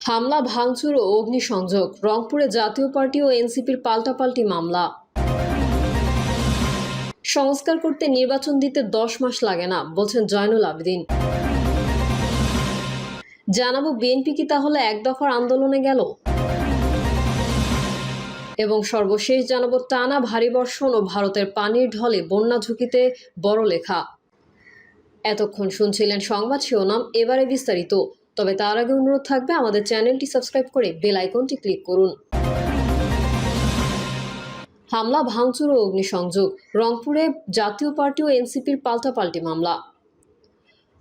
হামলা, ভাঙচুর ও অগ্নিসংযোগ। রংপুরে জাতীয় পার্টি ও এনসিপির পাল্টাপাল্টি মামলা। সংস্কার করতে নির্বাচন দিতে দশ মাস লাগে না, বলছেন জয়নুল আবেদিন। জানাব বিএনপি কি তাহলে এক দফার আন্দোলনে গেল? এবং সর্বশেষ জানাব টানা ভারী বর্ষণ ও ভারতের পানির ঢলে বন্যা ঝুঁকিতে বড় লেখা। এতক্ষণ শুনছিলেন সংবাদ শিরোনাম, এবারে বিস্তারিত। তবে তার আগে অনুরোধ থাকবে আমাদের চ্যানেলটি সাবস্ক্রাইব করে বেল আইকনটি ক্লিক করুন। হামলা, ভাঙচুর ও অগ্নিসংযোগ। রংপুরে জাতীয় পার্টি ও এনসিপির পাল্টাপাল্টি মামলা।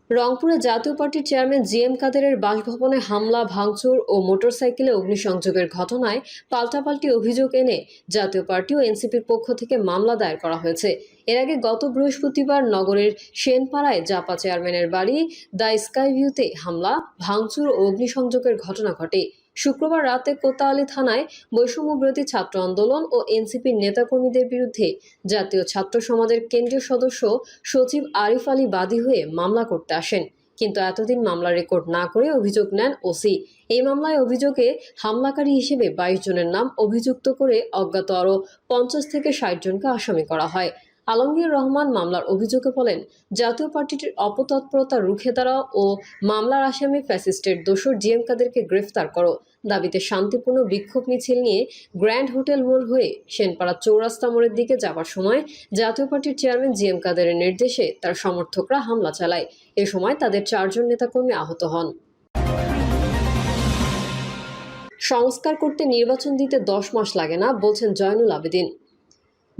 রংপুরে জাতীয় পার্টির চেয়ারম্যান জি এম কাদেরের বাসভবনে হামলা, ভাঙচুর ও মোটরসাইকেলে অগ্নিসংযোগের ঘটনায় পাল্টাপাল্টি অভিযোগ এনে জাতীয় পার্টি ও এনসিপির পক্ষ থেকে মামলা দায়ের করা হয়েছে। এর আগে গত বৃহস্পতিবার নগরের সেনপাড়ায় জাপা চেয়ারম্যানের বাড়ি দ্য স্কাই ভিউতে হামলা, ভাঙচুর ও অগ্নিসংযোগের ঘটনা ঘটে। শুক্রবার রাতে কোতাআলী থানায় বৈষম্যবিরোধী ছাত্র আন্দোলন ও এনসিপির নেতাকর্মীদের বিরুদ্ধে জাতীয় ছাত্র সমাজের কেন্দ্রীয় সদস্য সচিব আরিফ আলী বাদী হয়ে মামলা করতে আসেন। কিন্তু এতদিন মামলা রেকর্ড না করে অভিযোগ নেন ওসি। এই মামলায় অভিযোগে হামলাকারী হিসেবে বাইশ জনের নাম অভিযুক্ত করে অজ্ঞাত আরও পঞ্চাশ থেকে ষাট জনকে আসামি করা হয়। আলমগীর রহমান মামলার অভিযোগে বলেন, জাতীয় পার্টিটির অপতৎপরতা রুখে দাঁড়াও ও মামলার আসামি ফ্যাসিস্টের দোসর জিএম কাদেরকে গ্রেফতার করো। দাবিতে শান্তিপূর্ণ বিক্ষোভ মিছিল নিয়ে গ্র্যান্ড হোটেল মোড় হয়ে সেনপাড়া চৌরাস্তা মোড়ের দিকে যাবার সময় জাতীয় পার্টির চেয়ারম্যান জিএম কাদেরের নির্দেশে তার সমর্থকরা হামলা চালায়। এ সময় তাদের চারজন নেতাকর্মী আহত হন। সংস্কার করতে নির্বাচন দিতে দশ মাস লাগে না, বলছেন জয়নুল আবেদিন।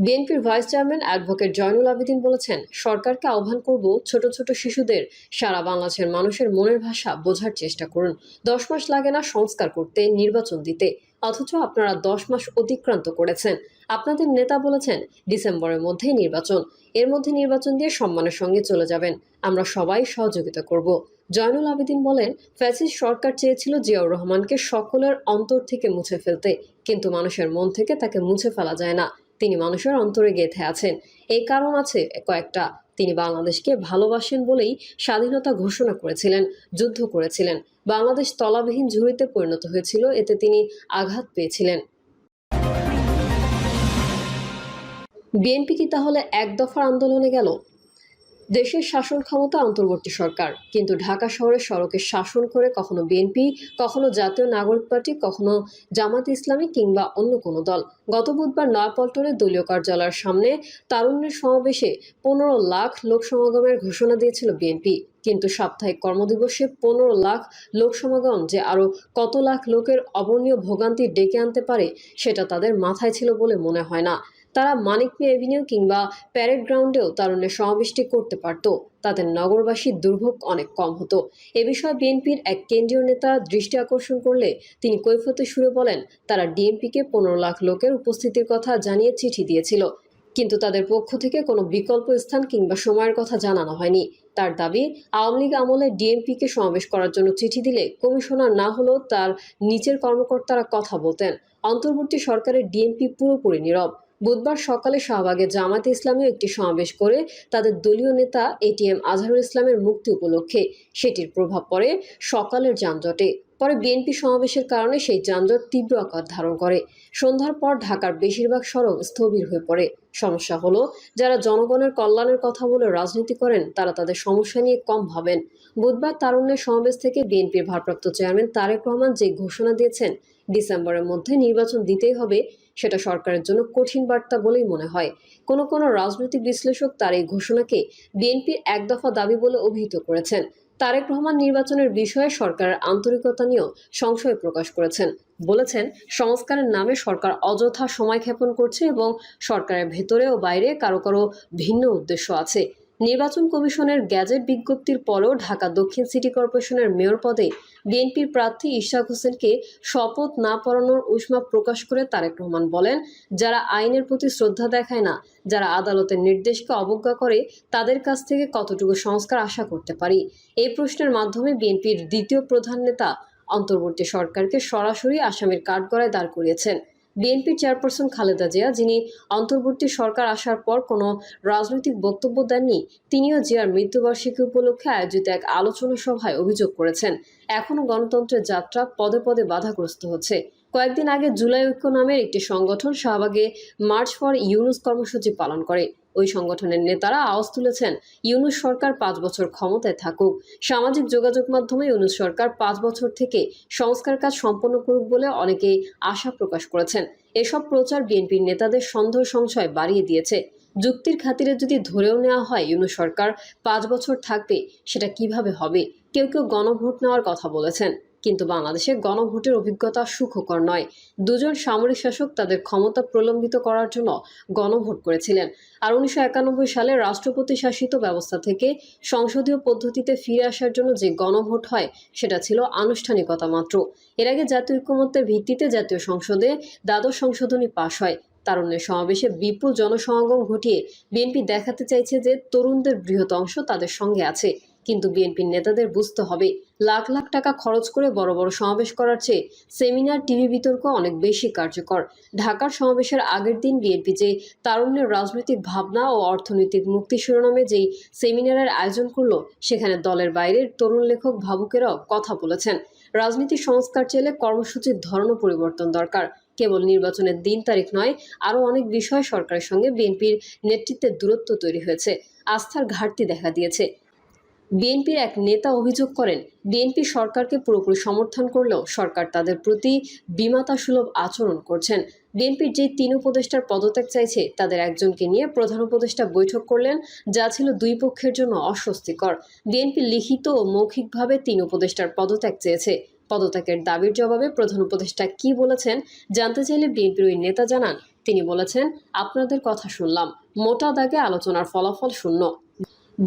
বিএনপির vice chairman advocate Joynul Abedin বলেছেন, সরকারকে আহ্বান করব ছোট ছোট শিশুদের সারা বাংলাদেশের মানুষের মনের ভাষা বোঝার চেষ্টা করুন। দশ মাস লাগে না সংস্কার করতে, নির্বাচন দিতে, অথচ আপনারা দশ মাস অতিক্রান্ত করেছেন। আপনাদের নেতা বলেছেন, ডিসেম্বরের মধ্যেই নির্বাচন। এর মধ্যে নির্বাচন দিয়ে সম্মানের সঙ্গে চলে যাবেন। আমরা সবাই সহযোগিতা করব। জয়নুল আবেদিন বলেন, ফ্যাসিস্ট সরকার চেয়েছিল জিয়াউর রহমানকে সকলের অন্তর থেকে মুছে ফেলতে, কিন্তু মানুষের মন থেকে তাকে মুছে ফেলা যায় না। তিনি মানুষের অন্তরে গেঁথে আছেন। এই কারণ আছে কয়েকটা। তিনি বাংলাদেশকে ভালোবাসেন বলেই স্বাধীনতা ঘোষণা করেছিলেন, যুদ্ধ করেছিলেন। বাংলাদেশ তলাবিহীন ঝুড়িতে পরিণত হয়েছিল, এতে তিনি আঘাত পেয়েছিলেন। বিএনপি কি তাহলে এক দফার আন্দোলনে গেল? দেশের শাসন ক্ষমতা অন্তর্বর্তী সরকার। কিন্তু ঢাকা শহরের সড়কে শাসন করে কখনো বিএনপি, কখনো জাতীয় নাগরিক পার্টি, কখনো জামাত ইসলামী কিংবা অন্য কোনো দল। গত বুধবার নয়াপল্টনের দলীয় কার্যালয়ের সামনে তারুণ্যের সমাবেশে পনেরো লাখ লোক সমাগমের ঘোষণা দিয়েছিল বিএনপি। কিন্তু সাপ্তাহিক কর্মদিবসে পনেরো লাখ লোক সমাগম যে আরও কত লাখ লোকের অবর্ণীয় ভোগান্তি ডেকে আনতে পারে, সেটা তাদের মাথায় ছিল বলে মনে হয় না। তারা মানিক পি এভিনিউ কিংবা প্যারেড গ্রাউন্ডেও তারুণ্যের সমাবেশটি করতে পারত। তাদের নগরবাসীর দুর্ভোগ অনেক কম হতো। এ বিষয়ে বিএনপির এক কেন্দ্রীয় নেতা দৃষ্টি আকর্ষণ করলে তিনি কৈফতে সুরে বলেন, তারা ডিএমপিকে পনেরো লাখ লোকের উপস্থিতির কথা জানিয়ে চিঠি দিয়েছিল। কিন্তু তাদের পক্ষ থেকে কোনো বিকল্প স্থান কিংবা সময়ের কথা জানানো হয়নি। তার দাবি, আওয়ামী লীগ আমলে ডিএমপিকে সমাবেশ করার জন্য চিঠি দিলে কমিশনার না হলেও তার নিচের কর্মকর্তারা কথা বলতেন। অন্তর্বর্তী সরকারের ডিএমপি পুরোপুরি নীরব। বুধবার সকালে শাহবাগে জামাতে ইসলামীও একটি সমাবেশ করে তাদের দলীয় নেতা এটিএম আজহারুল ইসলামের মুক্তি উপলক্ষে সেটির প্রভাব পড়ে, সকালের যানজটে। পরে বিএনপি সমাবেশের কারণে সেই যানজট তীব্র আকার ধারণ করে। সন্ধ্যার পর ঢাকার বেশিরভাগ সড়ক স্থবির হয়ে পড়ে। সমস্যা হলো, যারা জনগণের কল্যাণের কথা বলে রাজনীতি করেন, তারা তাদের সমস্যা নিয়ে কম ভাবেন। বুধবার তারুণ্যের সমাবেশ থেকে বিএনপির ভারপ্রাপ্ত চেয়ারম্যান তারেক রহমান যে ঘোষণা দিয়েছেন, ডিসেম্বরের মধ্যে নির্বাচন দিতেই হবে সেটা সরকারের জন্য কঠিন বার্তা বলেই মনে হয়। কোনো কোনো রাজনৈতিক বিশ্লেষক তার এই ঘোষণাকে বিএনপির এক দফা দাবি বলে অভিহিত করেছেন। তারেক রহমান নির্বাচনের বিষয়ে সরকারের আন্তরিকতা নিয়েও সংশয় প্রকাশ করেছেন। বলেছেন, সংস্কারের নামে সরকার অযথা সময় ক্ষেপণ করছে এবং সরকারের ভেতরে ও বাইরে কারও কারও ভিন্ন উদ্দেশ্য আছে। নির্বাচন কমিশনের গ্যাজেট বিজ্ঞপ্তির পরেও ঢাকা দক্ষিণ সিটি কর্পোরেশনের মেয়র পদে বিএনপির প্রার্থী ইশাক হোসেনকে শপথ না পড়ানোর উষ্মা প্রকাশ করে তারেক রহমান বলেন, যারা আইনের প্রতি শ্রদ্ধা দেখায় না, যারা আদালতের নির্দেশকে অবজ্ঞা করে, তাদের কাছ থেকে কতটুকু সংস্কার আশা করতে পারি? এই প্রশ্নের মাধ্যমে বিএনপির দ্বিতীয় প্রধান নেতা অন্তর্বর্তী সরকারকে সরাসরি আসামের কাঠগড়ায় দাঁড় করিয়েছেন। বিএনপির চেয়ারপারসন খালেদা জিয়া, যিনি অন্তর্বর্তী সরকার আসার পর কোনো রাজনৈতিক বক্তব্য দেননি, তিনিও জিয়ার মৃত্যুবার্ষিকী উপলক্ষে আয়োজিত এক আলোচনা সভায় অভিযোগ করেছেন। এখনও গণতন্ত্রের যাত্রা পদে পদে বাধাগ্রস্ত হচ্ছে। কয়েকদিন আগে জুলাই ঐক্য নামের একটি সংগঠন শাহবাগে মার্চ ফর ইউনুস কর্মসূচি পালন করে। ওই সংগঠনের নেতারা আওয়াজ তুলেছেন, ইউনুস সরকার পাঁচ বছর ক্ষমতায় থাকুক। সামাজিক যোগাযোগ মাধ্যমে ইউনুস সরকার পাঁচ বছর থেকে সংস্কার কাজ সম্পন্ন করুক বলে অনেকেই আশা প্রকাশ করেছেন। এসব প্রচার বিএনপির নেতাদের সন্দেহ সংশয় বাড়িয়ে দিয়েছে। যুক্তির খাতিরে যদি ধরেও নেওয়া হয় ইউনুস সরকার পাঁচ বছর থাকবে, সেটা কীভাবে হবে? কেউ কেউ গণভোট নেওয়ার কথা বলেছেন। কিন্তু বাংলাদেশে গণভোটের অভিজ্ঞতা সুখকর নয়। দুজন সামরিক শাসক তাদের ক্ষমতা প্রলম্বিত করার জন্য গণভোট করেছিলেন। আর উনিশশো একানব্বই সালে রাষ্ট্রপতি শাসিত ব্যবস্থা থেকে সংসদীয় পদ্ধতিতে ফিরে আসার জন্য যে গণভোট হয়, সেটা ছিল আনুষ্ঠানিকতা মাত্র। এর আগে জাতীয় ঐক্যমত্যের ভিত্তিতে জাতীয় সংসদে দ্বাদশ সংশোধনী পাশ হয়। তারুণ্যের সমাবেশে বিপুল জনসমাগম ঘটিয়ে বিএনপি দেখাতে চাইছে যে তরুণদের বৃহৎ অংশ তাদের সঙ্গে আছে। কিন্তু বিএনপির নেতাদের বুঝতে হবে লাখ লাখ টাকা খরচ করে বড় বড় সমাবেশ করার চেয়ে সেমিনার, টিভি বিতর্ক অনেক বেশি কার্যকর। ঢাকার সমাবেশের আগের দিন বিএনপি যে তারুণ্যের রাজনৈতিক ভাবনা ও অর্থনৈতিক মুক্তি শিরোনামে যেই সেমিনারের আয়োজন করল, সেখানে দলের বাইরের তরুণ লেখক ভাবুকেরাও কথা বলেছেন। রাজনীতি সংস্কার চাইলে কর্মসূচির ধরনও পরিবর্তন দরকার। কেবল নির্বাচনের দিন তারিখ নয়, আরও অনেক বিষয় সরকারের সঙ্গে বিএনপির নেতৃত্বের দূরত্ব তৈরি হয়েছে। আস্থার ঘাটতি দেখা দিয়েছে। বিএনপির এক নেতা অভিযোগ করেন, বিএনপি সরকারকে পুরোপুরি সমর্থন করলেও সরকার তাদের প্রতি বিমাতা সুলভ আচরণ করছেন। বিএনপির যে তিন উপদেষ্টার পদত্যাগ চাইছে, তাদের একজনকে নিয়ে প্রধান উপদেষ্টা বৈঠক করলেন, যা ছিল দুই পক্ষের জন্য অস্বস্তিকর। বিএনপি লিখিত ও মৌখিকভাবে তিন উপদেষ্টার পদত্যাগ চেয়েছে। পদত্যাগের দাবির জবাবে প্রধান উপদেষ্টা কি বলেছেন জানতে চাইলে বিএনপির ওই নেতা জানান। তিনি বলেছেন, আপনাদের কথা শুনলাম। মোটা দাগে আলোচনার ফলাফল শূন্য।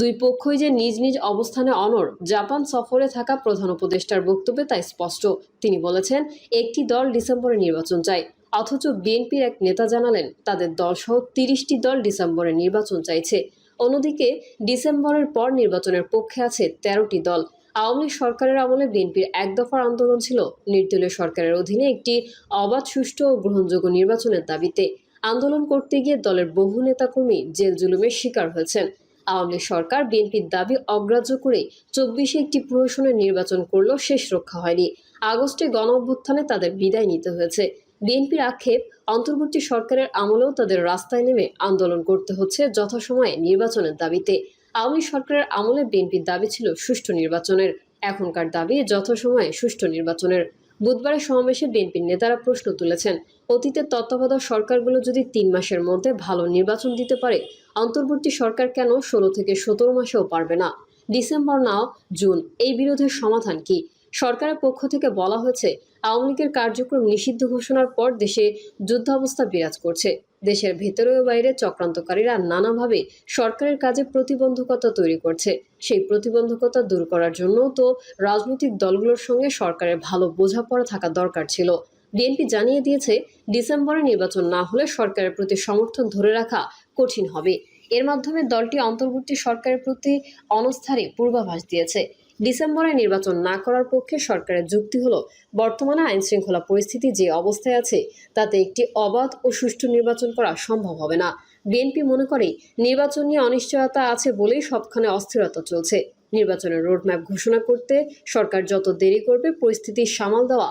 দুই পক্ষই যে নিজ নিজ অবস্থানে অনর জাপান সফরে থাকা প্রধান উপদেষ্টার বক্তব্যে তাই স্পষ্ট। তিনি বলেছেন, একটি দল ডিসেম্বরে নির্বাচন চায়, অথচ বিএনপির এক নেতা জানালেন, তাদের দলসহ তিরিশটি দল ডিসেম্বরে নির্বাচন চাইছে। অন্যদিকে, ডিসেম্বরের পর নির্বাচনের পক্ষে আছে তেরোটি দল। আওয়ামী লীগ সরকারের আমলে বিএনপির এক দফার আন্দোলন ছিল, নির্দলীয় সরকারের অধীনে একটি অবাধ, সুষ্ঠু ও গ্রহণযোগ্য নির্বাচনের দাবিতে। আন্দোলন করতে গিয়ে দলের বহু নেতাকর্মী জেল জুলুমের শিকার হয়েছেন। আওয়ামী সরকার বিএনপির দাবি অগ্রাহ্য করে চব্বিশে একটি প্রহসনের নির্বাচন করলেও শেষ রক্ষা হয়নি। আগস্টে গণ অভ্যুত্থানে তাদের বিদায় নিতে হয়েছে। বিএনপির আক্ষেপ, অন্তর্বর্তী সরকারের আমলেও তাদের রাস্তায় নেমে আন্দোলন করতে হচ্ছে যথাসময়ে নির্বাচনের দাবিতে। আওয়ামী সরকারের আমলে বিএনপির দাবি ছিল সুষ্ঠু নির্বাচনের। এখনকার দাবি যথাসময়ে সুষ্ঠু নির্বাচনের। বুধবারের সমাবেশে বিএনপির নেতারা প্রশ্ন তুলেছেন অতীতের তত্ত্বাবধায়ক সরকারগুলো যদি তিন মাসের মধ্যে ভালো নির্বাচন দিতে পারে, অন্তর্বর্তী সরকার কেন ষোলো থেকে সতেরো মাসেও পারবে না? ডিসেম্বর নাও, জুন, এই বিরোধের সমাধান কি? সরকারের পক্ষ থেকে বলা হয়েছে, আওয়ামী লীগের কার্যক্রম নিষিদ্ধ ঘোষণার পর দেশে যুদ্ধাবস্থা বিরাজ করছে। দেশের ভেতরে ও বাইরে চক্রান্তকারীরা নানাভাবে সরকারের কাজে প্রতিবন্ধকতা তৈরি করছে। সেই প্রতিবন্ধকতা দূর করার জন্য তো রাজনৈতিক দলগুলোর সঙ্গে সরকারের ভালো বোঝাপড়া থাকা দরকার ছিল। বিএনপি জানিয়ে দিয়েছে, ডিসেম্বরে নির্বাচন না হলে সরকারের প্রতি সমর্থন ধরে রাখা কঠিন হবে। এর মাধ্যমে দলটি অন্তর্বর্তী সরকারের প্রতি অনস্থারই পূর্বাভাস দিয়েছে। ডিসেম্বরে নির্বাচন না করার পক্ষে সরকারের যুক্তি হলো, বর্তমানে আইনশৃঙ্খলা পরিস্থিতি যে অবস্থায় আছে, তাতে একটি অবাধ ও সুষ্ঠু নির্বাচন করা সম্ভব হবে না। বিএনপি মনে করে, নির্বাচন নিয়ে অনিশ্চয়তা আছে বলেই সবখানে অস্থিরতা চলছে। নির্বাচনের রোডম্যাপ ঘোষণা করতে সরকার যত দেরি করবে, পরিস্থিতি সামাল দেওয়া